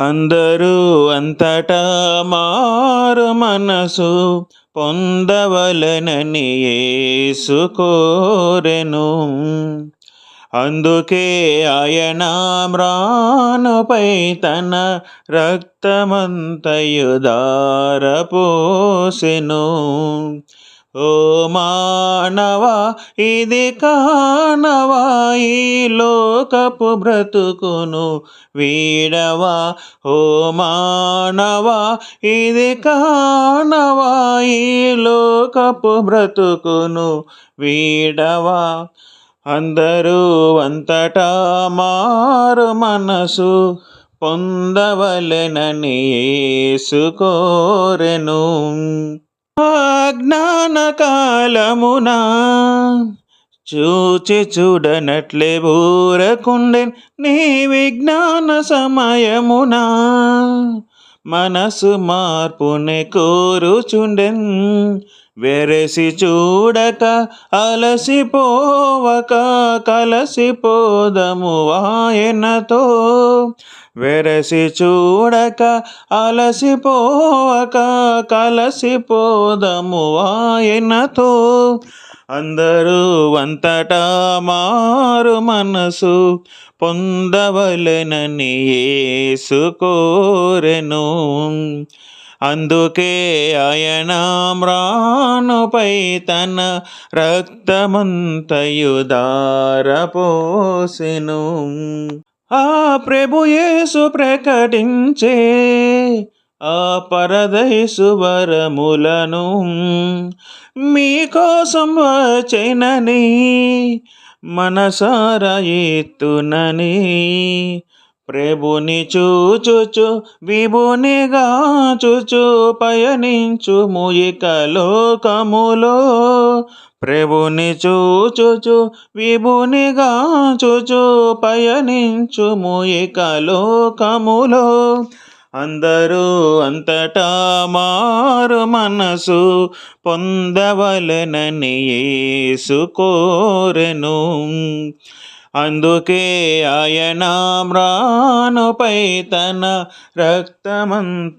అందరూ అంతటా మారు మనసు పొందవలనని యేసు కోరెను. అందుకే ఆయన మ్రానుపై తన రక్తమంతయుదారపోసెను ఓ మానవా ఇది కానవా ఈ లోకపు బ్రతుకును వీడవా? ఓ మానవా ఇది కానవా ఈ లోకపు బ్రతుకును వీడవా? అందరూ అంతటా మారు మనసు పొందవలెనని యేసు అజ్ఞాన కాలమున చూచి చూడనట్లే ఊరకుండెన్ నీ విజ్ఞాన సమయమున. మనసు మార్పునే కోరుచుండెన్ వెరసి చూడక అలసిపోవక కలసిపోదము వాయనతో. వెరసి చూడక అలసిపోవక కలసిపోదము ఆయనతో. అందరూ అంతటా మారు మనసు పొందవలెనని యేసు కోరెను. అందుకే ఆయన మ్రానుపై తన రక్తమంతయుదారపోసెను ఆ ప్రభు యేసు ప్రకటించే ఆ పరదైసు వరములను మీకోసం వచ్చెనని మనసార ఎత్తునని ప్రభుని చూచుచు విభునిగా చూచు పయనించు ముయిక లోకములో. ప్రభుని చూచుచు విభునిగా చూచు పయనించు ముయిక లోకములో. అందరూ అంతటా మారు మనసు పొందవలెనని యేసు కోరెను. అందుకే ఆయన మ్రానుపై తన రక్తమంతయుదారపోసెను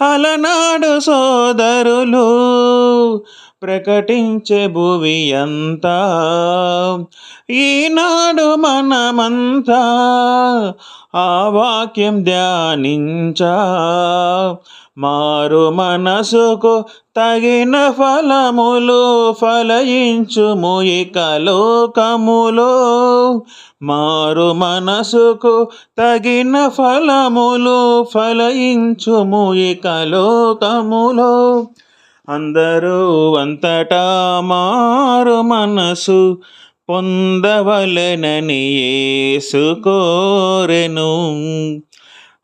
అలనాడు సోదరులు ప్రకటించే భువి అంతా. ఈనాడు మనమంతా ఆ వాక్యం ధ్యానించ. మారు మనసుకు తగిన ఫలములు ఫలయించుము ఇక లోకములో. మారు మనసుకు తగిన ఫలములు ఫలయించుము ఇక లోకములో. అందరూ అంతటా మారు మనసు పొందవలెనని యేసు కోరెను.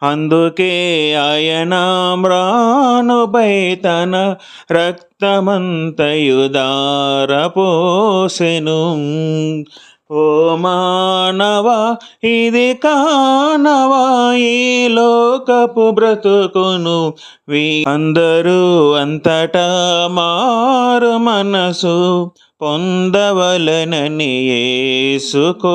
అందుకే ఆయన మ్రానుపై తన రక్తమంతయు ఓ మానవ ఇది కానవా లోకపు బ్రతుకును వి అందరూ అంతటా మారు మనసు పొందవలనని ఏసుకోరెను